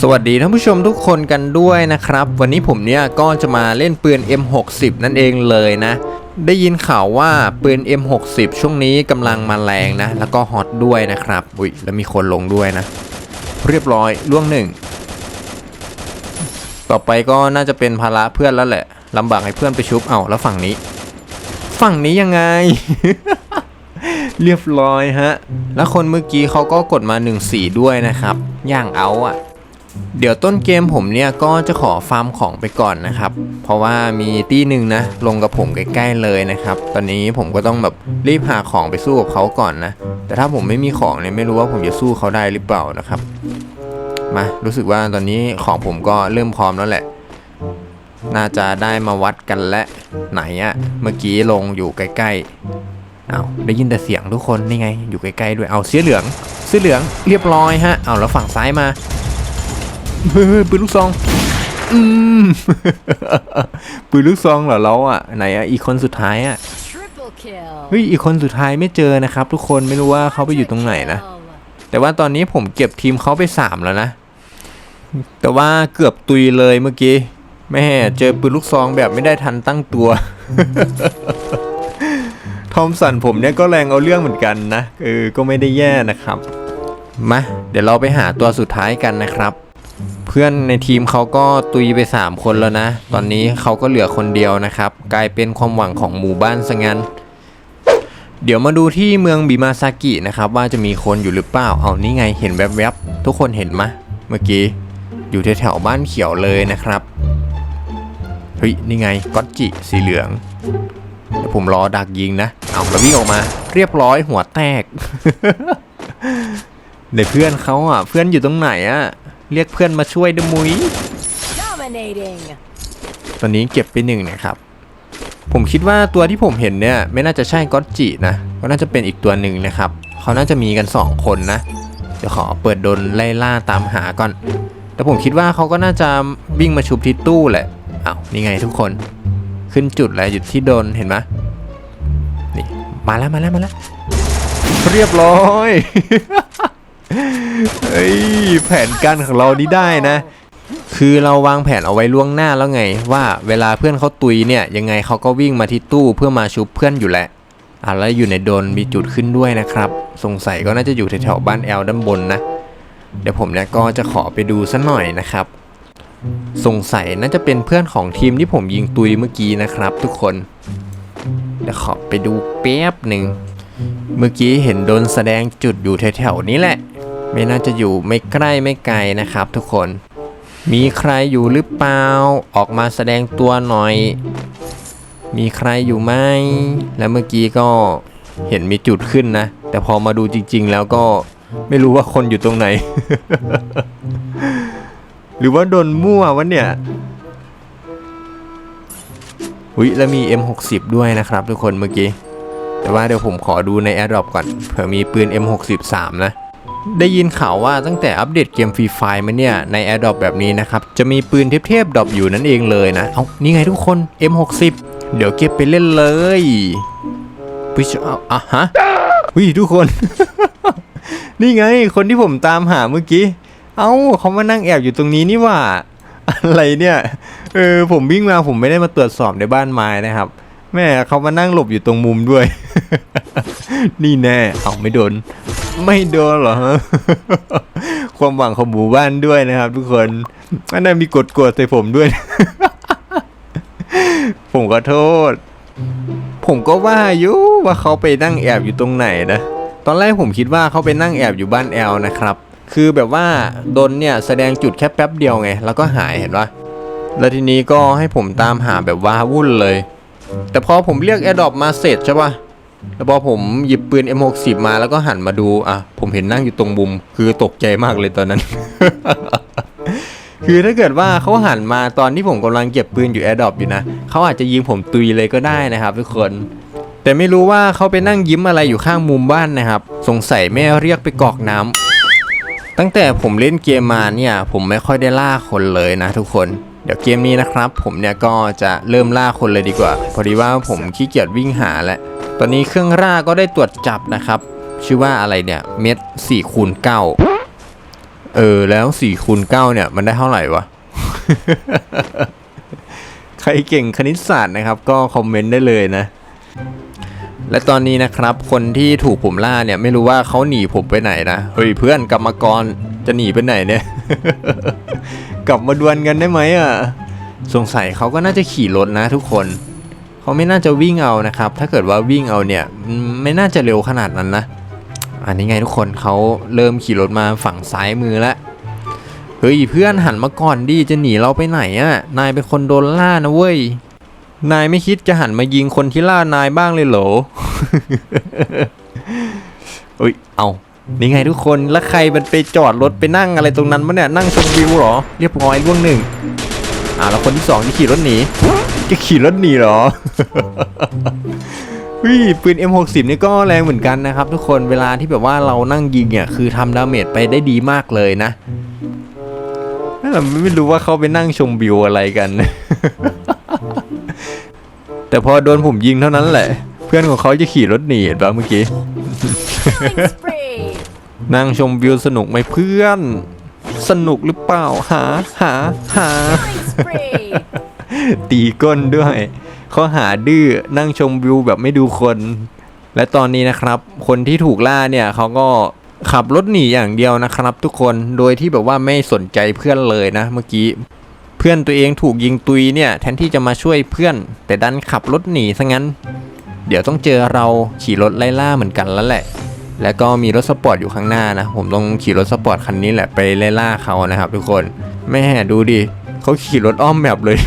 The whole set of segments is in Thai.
สวัสดีท่านผู้ชมทุกคนกันด้วยนะครับ วันนี้ผมเนี่ยก็จะมาเล่นปืน M60 นั่นเองเลยนะ ได้ยินข่าวว่าปืน M60 ช่วงนี้กำลังมาแรงนะ แล้วก็ฮอตด้วยนะครับอุ้ยแล้วมีคนลงด้วยนะ เรียบร้อยล่วงหนึ่ง ต่อไปก็น่าจะเป็นภาระเพื่อนแล้วแหละลำบากให้เพื่อนไปชุบเอาแล้วฝั่งนี้ ฝั่งนี้ยังไง เรียบร้อยฮะ แล้วคนเมื่อกี้เขาก็กดมา 1 4 ด้วยนะครับ ย่างเอาอะ เดี๋ยวต้นเกมผมเนี่ยก็จะขอฟาร์มของไปก่อนนะครับ เพราะว่ามีตี้หนึ่งนะ ลงกับผมใกล้ๆเลยนะครับ ตอนนี้ผมก็ต้องแบบรีบหาของไปสู้กับเขาก่อนนะ แต่ถ้าผมไม่มีของเนี่ยไม่รู้ว่าผมจะสู้เขาได้หรือเปล่านะครับ มารู้สึกว่าตอนนี้ของผมก็เริ่มพร้อมแล้วแหละ น่าจะได้มาวัดกันและไหนอะเมื่อกี้ลงอยู่ใกล้ๆเอาได้ยินแต่เสียงทุกคนนี่ไง อยู่ใกล้ๆด้วยเอาเสื้อเหลืองเสื้อเหลืองเรียบร้อยฮะเอาแล้วฝั่งซ้ายมา เฮ้ยปืนลูกซอง อืม ปืนลูกซองเหรอเราอะ ไหนอะ อีกคนสุดท้ายอะ Triple kill. เฮ้ย อีกคนสุดท้ายไม่เจอนะครับ ทุกคน ไม่รู้ว่าเขาไปอยู่ตรงไหนนะ Kill. แต่ว่าตอนนี้ผมเก็บทีมเขาไปสามแล้วนะ แต่ว่าเกือบตุยเลยเมื่อกี้ แม่เจอปืนลูกซองแบบไม่ได้ทันตั้งตัว ทอมสันผมเนี่ยก็แรงเอาเรื่องเหมือนกันนะ เออ ก็ไม่ได้แย่นะครับ มา เดี๋ยวเราไปหาตัวสุดท้ายกันนะครับ เพื่อนในทีมเขาก็ตุยไป 3 คนแล้วนะ ตอนนี้เขาก็เหลือคนเดียวนะครับ กลายเป็นความหวังของหมู่บ้านซะงั้น เดี๋ยวมาดูที่เมืองบิมาซากินะครับ ว่าจะมีคนอยู่หรือเปล่า เอานี่ไงเห็นแวบๆ ทุกคนเห็นมะ เมื่อกี้ อยู่แถวๆบ้านเขียวเลยนะครับ เฮ้ย นี่ไงก๊อตจิสีเหลืองเดี๋ยวผมรอดักยิงนะ เอาแล้ววิ่งออกมา เรียบร้อยหัวแตกเดี๋ยวเพื่อนเขาอะ เพื่อนอยู่ตรงไหนอะ เรียกเพื่อนมาช่วยดมุย Dominating. ตอนนี้เก็บไปหนึ่งนะครับ ผมคิดว่าตัวที่ผมเห็นเนี่ย ไม่น่าจะใช่ก๊อตจินะ ก็น่าจะเป็นอีกตัวหนึ่งนะครับ เขาน่าจะมีกัน 2 คนนะ เดี๋ยวขอเปิดโดนไล่ล่าตามหาก่อน แต่ผมคิดว่าเขาก็น่าจะวิ่งมาชุบที่ตู้แหละอ้าวนี่ไงทุกคน ขึ้นจุดแล้วหยุดที่โดนเห็นไหมนี่มาแล้วมาแล้วมาแล้วเรียบร้อย เฮ้ยแผนการของเรานี่ได้นะ คือเราวางแผนเอาไว้ล่วงหน้าแล้วไง ว่าเวลาเพื่อนเขาตุยเนี่ยยังไงเขาก็วิ่งมาที่ตู้เพื่อมาชุบเพื่อนอยู่แหละอะแล้วอยู่ในโดนมีจุดขึ้นด้วยนะครับ สงสัยก็น่าจะอยู่แถวๆบ้านแอลด้านบนนะ เดี๋ยวผมเนี่ยก็จะขอไปดูสัหน่อยนะครับ สงสัยน่าจะเป็นเพื่อนของทีมที่ผมยิงตุยเมื่อกี้นะครับ ทุกคนเดี๋ยวขอไปดูแป๊บหนึ่งเมื่อกี้เห็นโดนแสดงจุดอยู่แถวๆนี้แหละ ไม่น่าจะอยู่ไม่ใกล้ไม่ไกลนะครับ ทุกคน มีใครอยู่หรือเปล่า ออกมาแสดงตัวหน่อย มีใครอยู่ไหม แล้วเมื่อกี้ก็เห็นมีจุดขึ้นนะ แต่พอมาดูจริง ๆ แล้วก็ไม่รู้ว่าคนอยู่ตรงไหน หรือว่าโดนมั่ววะเนี่ยอุ้ยแล้วมี M60 ด้วยนะครับทุกคนเมื่อกี้ แต่ว่าเดี๋ยวผมขอดูใน AirDrop ก่อน เผื่อมีปืน M63 นะ ได้ยินข่าวว่าตั้งแต่อัปเดตเกมฟรีไฟมาเนี่ย ใน AirDrop แบบนี้นะครับ จะมีปืนเทพๆดรอปอยู่นั่นเองเลยนะ เอานี่ไงทุกคน M60 เดี๋ยวเก็บไปเล่นเลยปิชเอาอะฮะวิทุกคน นี่ไงคนที่ผมตามหาเมื่อกี้ เอ้าเขามานั่งแอบอยู่ตรงนี้นี่ว่า อะไรเนี่ย เออผมวิ่งมาผมไม่ได้มาตรวจสอบในบ้านไม้นะครับ แม่เขามานั่งหลบอยู่ตรงมุมด้วย นี่แน่ เอาไม่โดน ไม่โดนเหรอฮะความหวังของหมู่บ้านด้วยนะครับ ทุกคนอันนั้นมีกดกดๆใส่ผมด้วย ผมขอโทษ ผมก็ว่าอยู่ว่าเขาไปนั่งแอบอยู่ตรงไหนนะตอนแรกผมคิดว่าเขาไปนั่งแอบอยู่บ้านแอลนะครับ คือแบบว่าโดนเนี่ยแสดงจุดแค่แป๊บเดียวไง แล้วก็หายเห็นปะแล้วทีนี้ก็ให้ผมตามหาแบบว่าวุ่นเลย แต่พอผมเรียกแอดดอปมาเสร็จใช่ปะ แล้วพอผมหยิบปืน M60 มาแล้วก็หันมาดูอะผมเห็นนั่งอยู่ตรงมุม คือตกใจมากเลยตอนนั้น คือถ้าเกิดว่าเขาหันมาตอนที่ผมกำลังเก็บปืนอยู่แอร์ดรอปอยู่นะเขาอาจจะยิงผมตุยเลยก็ได้นะครับทุกคนแต่ไม่รู้ว่าเขาไปนั่งยิ้มอะไรอยู่ข้างมุมบ้านนะครับ สงสัยแม่เรียกไปกรอกน้ำตั้งแต่ผมเล่นเกมมาเนี่ย ผมไม่ค่อยได้ล่าคนเลยนะทุกคน เดี๋ยวเกมนี้นะครับ ผมเนี่ยก็จะเริ่มล่าคนเลยดีกว่า พอดีว่าผมขี้เกียจวิ่งหาแล้ว ตอนนี้เครื่องล่าก็ได้ตรวจจับนะครับ ชื่อว่าอะไรเนี่ยเม็ด4คูณ9เออแล้ว4คูณ9เนี่ย มันได้เท่าไหร่วะ ใครเก่งคณิตศาสตร์นะครับ ก็คอมเมนต์ได้เลยนะ และตอนนี้นะครับ คนที่ถูกผมล่าเนี่ย ไม่รู้ว่าเขาหนีผมไปไหนนะเฮ้ยเพื่อนกลับมาก่อนจะหนีไปไหนเนี่ย กลับมาดวลกันได้ไหมอะสงสัยเขาก็น่าจะขี่รถนะทุกคน เขาไม่น่าจะวิ่งเอานะครับ ถ้าเกิดว่าวิ่งเอาเนี่ยไม่น่าจะเร็วขนาดนั้นนะอันนี้ไงทุกคนเขาเริ่มขี่รถมาฝั่งซ้ายมือแล้วเฮ้ยเพื่อนหันมาก่อนดิจะหนีเราไปไหนอะ่ะนายเป็นคนโดนล่านะเว้ยนายไม่คิดจะหันมายิงคนที่ล่านายบ้างเลยเหรอเฮ้ยเอานี่ไงทุกคนแล้วใครมันไปจอดรถไปนั่งอะไรตรงนั้นมะเนี่ยนั่งชมวิวเหรอ เรียบร้อยล่วงหนึ่งอ่าแล้วคนที่สองที่ขี่รถหนี จะขี่รถหนีเหรอเฮ้ยปืน M60 นี่ก็แรงเหมือนกันนะครับ ทุกคนเวลาที่แบบว่าเรานั่งยิงเนี่ยคือทำดาเมจไปได้ดีมากเลยนะเราไม่รู้ว่าเขาไปนั่งชมวิวอะไรกัน แต่พอโดนผมยิงเท่านั้นแหละ เพื่อนของเขาจะขี่รถหนีเห็นปะเมื่อกี้ นั่งชมวิวสนุกไหมเพื่อน สนุกหรือเปล่า หา หา หา ตีก้นด้วยข้อหาดื้อนั่งชมวิวแบบไม่ดูคน และตอนนี้นะครับ คนที่ถูกล่าเนี่ยเขาก็ขับรถหนีอย่างเดียวนะครับ ทุกคนโดยที่แบบว่าไม่สนใจเพื่อนเลยนะ เมื่อกี้ เพื่อนตัวเองถูกยิงตุยเนี่ยแทนที่จะมาช่วยเพื่อน แต่ดันขับรถหนีซะงั้น เดี๋ยวต้องเจอเราขี่รถไล่ล่าเหมือนกันแล้วแหละ แล้วก็มีรถสปอร์ตอยู่ข้างหน้านะ ผมต้องขี่รถสปอร์ตคันนี้แหละไปไล่ล่าเขานะครับ ทุกคนแม่ดูดิเขาขี่รถอ้อมแบบเลย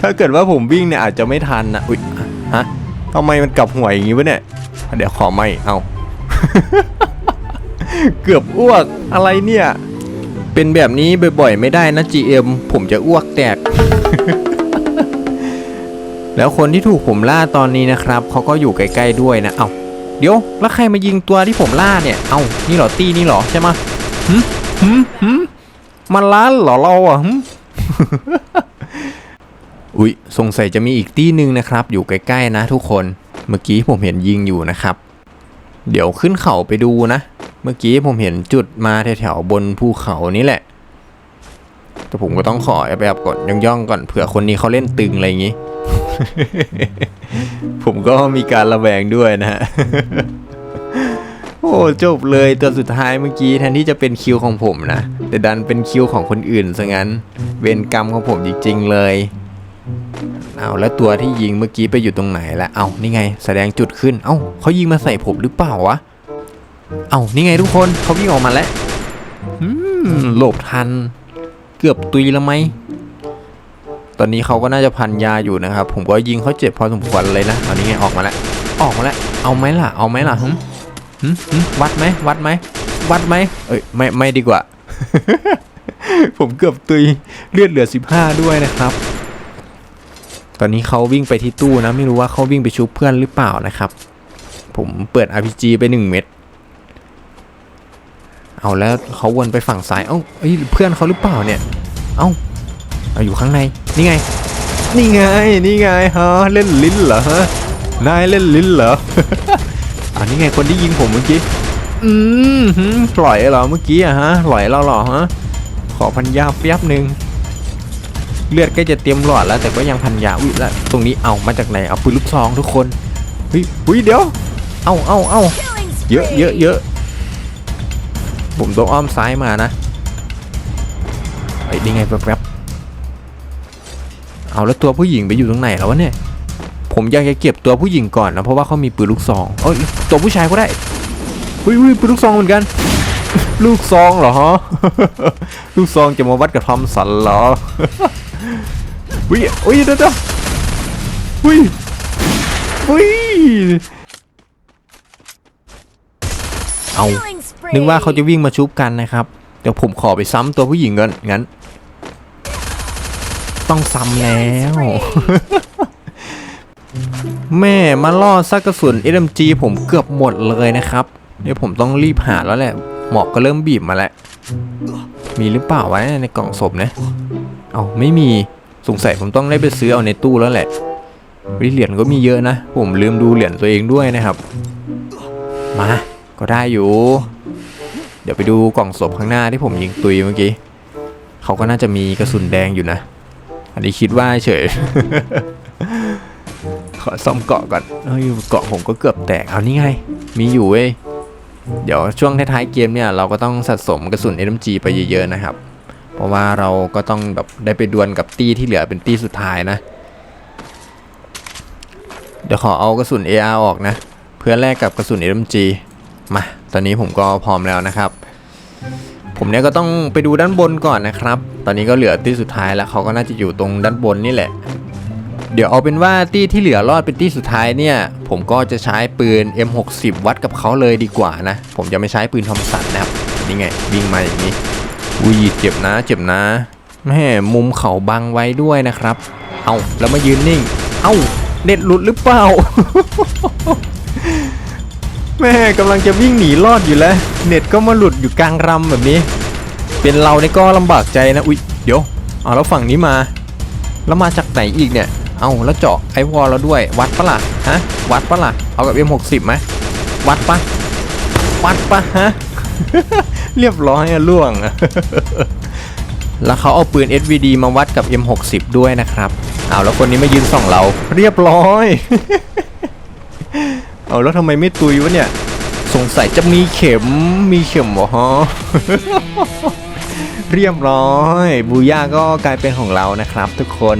ถ้าเกิดว่าผมวิ่งเนี่ยอาจจะไม่ทันนะอุ๊ยฮะทำไมมันกลับหัวอย่างงี้วะเนี่ย เดี๋ยวขอไม่เอา เกือบอ้วกอะไรเนี่ย เป็นแบบนี้บ่อยๆ ไม่ได้นะ GM ผมจะอ้วกแตก แล้วคนที่ถูกผมล่าตอนนี้นะครับ เขาก็อยู่ใกล้ๆด้วยนะ เอาเดี๋ยว แล้วใครมายิงตัวที่ผมล่าเนี่ย เอานี่หรอตี้นี่หรอใช่ไหมะหึหึหึมันล้านหรอเราอะหึ อุ๊ยสงสัยจะมีอีกตี้หนึ่งนะครับ อยู่ใกล้ๆนะทุกคน เมื่อกี้ผมเห็นยิงอยู่นะครับ เดี๋ยวขึ้นเขาไปดูนะ เมื่อกี้ผมเห็นจุดมาแถวๆบนภูเขานี่แหละ แต่ผมก็ต้องขอแอบๆก่อนย่องๆก่อนเผื่อคนนี้เขาเล่นตึงอะไรอย่างงี้ ผมก็มีการระแวงด้วยนะฮะโอ้จบเลยตัวสุดท้ายเมื่อกี้แทนที่จะเป็นคิวของผมนะ แต่ดันเป็นคิวของคนอื่นซะงั้น เวรกรรมของผมจริงๆเลย เอาแล้วตัวที่ยิงเมื่อกี้ไปอยู่ตรงไหนละเอานี่ไง แสดงจุดขึ้น เอ้าเขายิงมาใส่ผมหรือเปล่าวะ เอานี่ไงทุกคนเขาวิ่งออกมาแล้วหลบทัน เกือบตุยแล้วไหม ตอนนี้เขาก็น่าจะพันยาอยู่นะครับ ผมก็ยิงเขาเจ็บพอสมควรเลยนะตอนนี้ไงออกมาแล้ว ออกมาแล้ว เอาไหมล่ะ เอาไหมล่ะหึหึหึวัดไหม วัดไหม วัดไหม เอ้ย ไม่ ไม่ดีกว่า ผมเกือบตุย เลือดเหลือ 15 ด้วยนะครับ ตอนนี้เขาวิ่งไปที่ตู้นะ ไม่รู้ว่าเขาวิ่งไปชุบเพื่อนหรือเปล่านะครับ ผมเปิด RPG ไปหนึ่งเม็ดเอาแล้วเขาวนไปฝั่งซ้าย เอ้าเอ้เพื่อนเขาหรือเปล่าเนี่ย เอ้าเอาอยู่ข้างใน นี่ไง นี่ไง นี่ไงฮะเล่นลิ้นเหรอฮะ นายเล่นลิ้นเหรออันนี้ไงคนที่ยิงผมเมื่อกี้ อืมหืมปล่อยเหรอเมื่อกี้อะฮะปล่อยเราเหรอฮะ ขอพันยาเปียบหนึ่ง เลือดกล้จะเตรียมหลอดแล้วแต่ก็ยังพันยาอุ้ยแล้วตรงนี้เอามาจากไหนเอาปืนลูกซองทุกคนเฮ้ยเฮ้ยเดี๋ยว เอาเอาเอาเยอะเยอะเยอะผมต้องอ้อมซ้ายมานะไอ้นี่ไงแป๊บๆเอาแล้วตัวผู้หญิงไปอยู่ตรงไหนแล้ววะเนี่ยผมอยากจะเก็บตัวผู้หญิงก่อนนะเพราะว่าเขามีปืนลูกซองเอ้ยตัวผู้ชายก็ได้อุ้ยอุ้ยปืนลูกซองเหมือนกัน ลูกซองเหรอฮะลูกซองจะมาวัดกับทอมสันเหรอ อุ้ยอุ้ยเดี๋ยวเดอุ้ยอุ้ยเอานึกว่าเขาจะวิ่งมาชุบกันนะครับ เดี๋ยวผมขอไปซ้ำตัวผู้หญิงก่อนงั้น ต้องซ้ำแล้ว แม่มาล่อซักกระสุน SMG ผมเกือบหมดเลยนะครับ เดี๋ยวผมต้องรีบหาแล้วแหละ หมอกก็เริ่มบีบมาแล้ว มีหรือเปล่าวะในกล่องศพนะ เอาไม่มีสงสัยผมต้องได้ไปซื้อเอาในตู้แล้วแหละวิเหรียญก็มีเยอะนะ ผมลืมดูเหรียญตัวเองด้วยนะครับ มาก็ได้อยู่ เดี๋ยวไปดูกล่องศพข้างหน้าที่ผมยิงตุยเมื่อกี้เขาก็น่าจะมีกระสุนแดงอยู่นะ อันนี้คิดว่าเฉย ขอซ่อมเกาะก่อนเอ้ยเกาะผมก็เกือบแตกเอานี่ไง มีอยู่เว้ยเดี๋ยวช่วงท้ายๆเกมเนี่ยเราก็ต้องสะสมกระสุน SMG ไปเยอะๆนะครับ เพราะว่าเราก็ต้องแบบได้ไปดวลกับตี้ที่เหลือเป็นตี้สุดท้ายนะ เดี๋ยวขอเอากระสุน AR ออกนะ เพื่อแลกกับกระสุน SMG มา ตอนนี้ผมก็พร้อมแล้วนะครับ ผมเนี่ยก็ต้องไปดูด้านบนก่อนนะครับ ตอนนี้ก็เหลือตี้สุดท้ายแล้วเขาก็น่าจะอยู่ตรงด้านบนนี่แหละ เดี๋ยวเอาเป็นว่าตี้ที่เหลือรอดเป็นตี้สุดท้ายเนี่ย ผมก็จะใช้ปืน M60 วัดกับเขาเลยดีกว่านะ ผมจะไม่ใช้ปืนทอมสันนะครับ นี่ไงวิ่งมาอย่างนี้ อุ้ยเจ็บนะเจ็บนะแม่มุมเขาบังไว้ด้วยนะครับ เอาแล้วมายืนนิ่ง เอาเน็ตหลุดหรือเปล่า แม่กำลังจะวิ่งหนีรอดอยู่แล้ว เน็ตก็มาหลุดอยู่กลางรำแบบนี้ เป็นเรานี่ก็ลำบากใจนะ อุ๊ยเดี๋ยวเอาแล้วฝั่งนี้มา แล้วมาจากไหนอีกเนี่ย เอาแล้วเจาะไอวอลเราด้วย วัดปะล่ะฮะ วัดปะล่ะเอากับ M60 ไหมวัดปะวัดปะฮะ เรียบร้อยอะล่วง แล้วเขาเอาปืน SVD มาวัดกับ M60 ด้วยนะครับ เอาแล้วคนนี้มายืนส่องเรา เรียบร้อย เอาแล้วทำไมไม่ตุยวะเนี่ย สงสัยจะมีเข็ม มีเข็มเหรอฮะเรียบร้อย บูย่าก็กลายเป็นของเรานะครับทุกคน